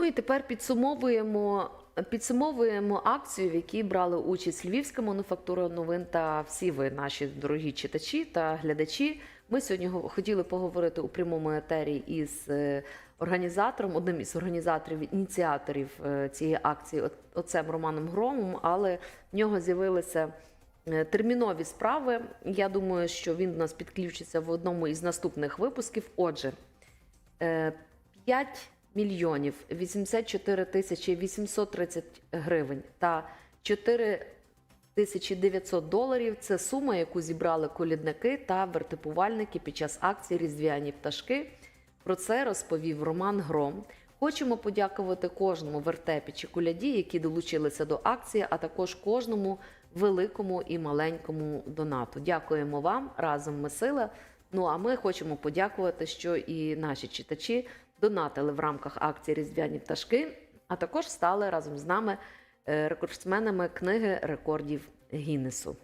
Ну і тепер підсумовуємо. Підсумовуємо акцію, в якій брали участь Львівська мануфактура новин та всі ви, наші дорогі читачі та глядачі. Ми сьогодні хотіли поговорити у прямому етері із е, організатором, одним із організаторів, ініціаторів е, цієї акції, отцем Романом Громом, але в нього з'явилися е, термінові справи. Я думаю, що він до нас підключиться в одному із наступних випусків. Отже, 5 мільйонів 84 тисячі 830 гривень та 4 тисячі 900 доларів – це сума, яку зібрали колідники та вертипувальники під час акції Різдвяні пташки. Про це розповів Роман Гром. Хочемо подякувати кожному вертепі чи куляді, які долучилися до акції, а також кожному великому і маленькому донату. Дякуємо вам разом ми сила. Ну а ми хочемо подякувати, що і наші читачі донатили в рамках акції Різдвяні пташки, а також стали разом з нами е, рекордсменами книги рекордів Гіннесу.